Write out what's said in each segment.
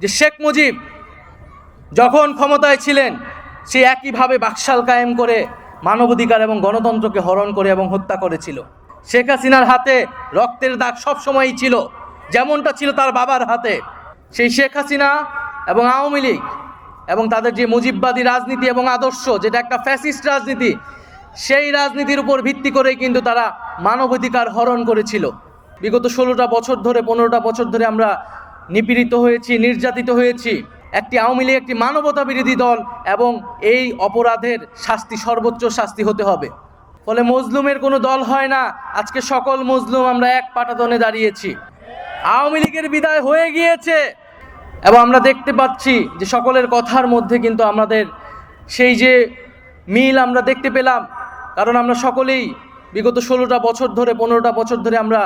যে শেখ মুজিব যখন ক্ষমতায় ছিলেন, সে একইভাবে বাকশাল কায়েম করে মানবাধিকার এবং গণতন্ত্রকে হরণ করে এবং হত্যা করেছিল। শেখ হাসিনার হাতে রক্তের দাগ সবসময়ই ছিল, যেমনটা ছিল তার বাবার হাতে। সেই শেখ হাসিনা এবং আওয়ামী লীগ এবং তাদের যে মুজিববাদী রাজনীতি এবং আদর্শ, যেটা একটা ফ্যাসিস্ট রাজনীতি, সেই রাজনীতির উপর ভিত্তি করেই কিন্তু তারা মানবাধিকার হরণ করেছিল। বিগত ষোলোটা বছর ধরে, পনেরোটা বছর ধরে আমরা নিপীড়িত হয়েছি, নির্যাতিত হয়েছি। একটি আওয়ামী লীগ, একটি মানবতা বিরোধী দল এবং এই অপরাধের শাস্তি, সর্বোচ্চ শাস্তি হতে হবে। ফলে মজলুমের কোনো দল হয় না। আজকে সকল মজলুম আমরা এক পাটাতনে দাঁড়িয়েছি। আওয়ামী লীগের বিদায় হয়ে গিয়েছে। এবং আমরা দেখতে পাচ্ছি যে সকলের কথার মধ্যে কিন্তু আমাদের সেই যে মিল আমরা দেখতে পেলাম। কারণ আমরা সকলেই বিগত ষোলোটা বছর ধরে, পনেরোটা বছর ধরে আমরা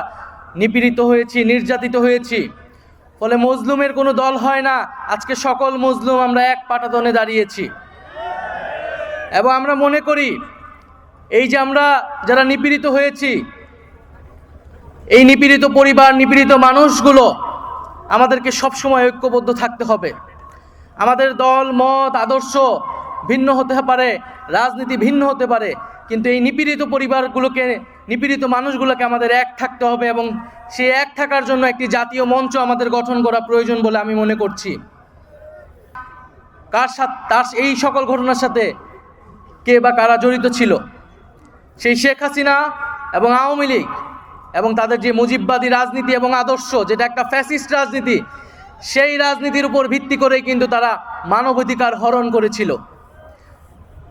নিপীড়িত হয়েছি, নির্যাতিত হয়েছি। ফলে মজলুমের কোনো দল হয় না। আজকে সকল মজলুম আমরা এক পাটাতনে দাঁড়িয়েছি। এবং আমরা মনে করি, এই যে আমরা যারা নিপীড়িত হয়েছি, এই নিপীড়িত পরিবার, নিপীড়িত মানুষগুলো আমাদেরকে সবসময় ঐক্যবদ্ধ থাকতে হবে। আমাদের দল, মত, আদর্শ ভিন্ন হতে পারে, রাজনীতি ভিন্ন হতে পারে, কিন্তু এই নিপীড়িত পরিবারগুলোকে নিপীড়িত মানুষগুলোকে আমাদের এক থাকতে হবে এবং সেই এক থাকার জন্য একটি জাতীয় মঞ্চ আমাদের গঠন করা প্রয়োজন বলে আমি মনে করছি। কার সাথে, তার এই সকল ঘটনার সাথে কে বা কারা জড়িত ছিল? সেই শেখ হাসিনা এবং আওয়ামী লীগ এবং তাদের যে মুজিববাদী রাজনীতি এবং আদর্শ, যেটা একটা ফ্যাসিস্ট রাজনীতি, সেই রাজনীতির উপর ভিত্তি করেই কিন্তু তারা মানবাধিকার হরণ করেছিল।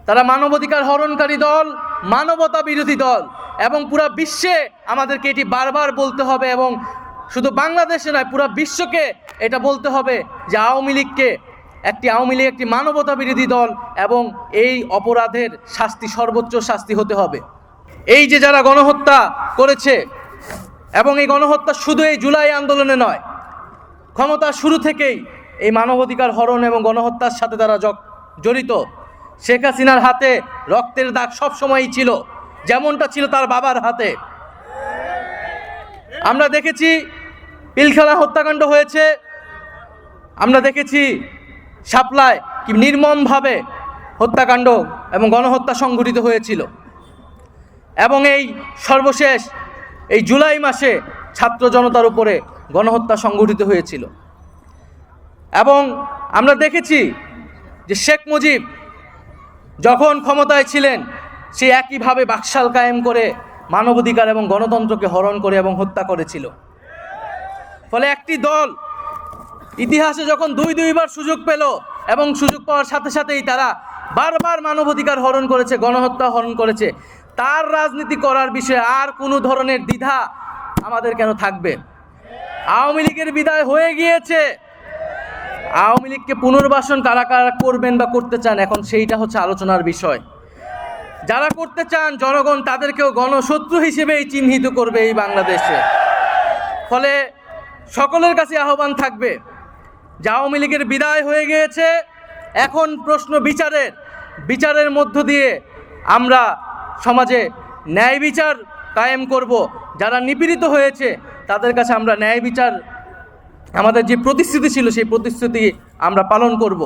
তারা মানবাধিকার হরণকারী দল, মানবতা বিরোধী দল, এবং পুরো বিশ্বে আমাদেরকে এটি বারবার বলতে হবে এবং শুধু বাংলাদেশে নয়, পুরো বিশ্বকে এটা বলতে হবে যে আওয়ামী লীগকে একটি, আওয়ামী লীগ একটি মানবতা বিরোধী দল এবং এই অপরাধের শাস্তি, সর্বোচ্চ শাস্তি হতে হবে। এই যে যারা গণহত্যা করেছে এবং এই গণহত্যা শুধু এই জুলাই আন্দোলনে নয় ক্ষমতা শুরু থেকেই এই মানবাধিকার হরণ এবং গণহত্যার সাথে তারা জড়িত। শেখ হাসিনার হাতে রক্তের দাগ সবসময়ই ছিল, যেমনটা ছিল তার বাবার হাতে। আমরা দেখেছি পিলখানা হত্যাকাণ্ড হয়েছে, আমরা দেখেছি শাপলায় কি নির্মমভাবে হত্যাকাণ্ড এবং গণহত্যা সংঘটিত হয়েছিল। এবং এই সর্বশেষ, এই জুলাই মাসে ছাত্র জনতার উপরে গণহত্যা সংঘটিত হয়েছিল। এবং আমরা দেখেছি যে শেখ মুজিব যখন ক্ষমতায় ছিলেন, সে একইভাবে বাকশাল কায়েম করে মানবাধিকার এবং গণতন্ত্রকে হরণ করে এবং হত্যা করেছিল। ফলে একটি দল ইতিহাসে যখন দুই দুইবার সুযোগ পেল এবং সুযোগ পাওয়ার সাথে সাথেই তারা বারবার মানবাধিকার হরণ করেছে, গণহত্যা হরণ করেছে, তার রাজনীতি করার বিষয়ে আর কোনো ধরনের দ্বিধা আমাদের কেন থাকবে? আওয়ামী লীগের বিদায় হয়ে গিয়েছে। আওয়ামী লীগকে পুনর্বাসন কারা কারা করবেন বা করতে চান, এখন সেইটা হচ্ছে আলোচনার বিষয়। যারা করতে চান, জনগণ তাদেরকেও গণশত্রু হিসেবেই চিহ্নিত করবে এই বাংলাদেশে। ফলে সকলের কাছে আহ্বান থাকবে যে আওয়ামী লীগের বিদায় হয়ে গিয়েছে। এখন প্রশ্ন বিচারের। বিচারের মধ্য দিয়ে আমরা সমাজে ন্যায় বিচার কায়েম করব। যারা নিপীড়িত হয়েছে, তাদের কাছে আমরা ন্যায় বিচার আমাদের যে প্রতিশ্রুতি ছিল সেই প্রতিশ্রুতি আমরা পালন করব।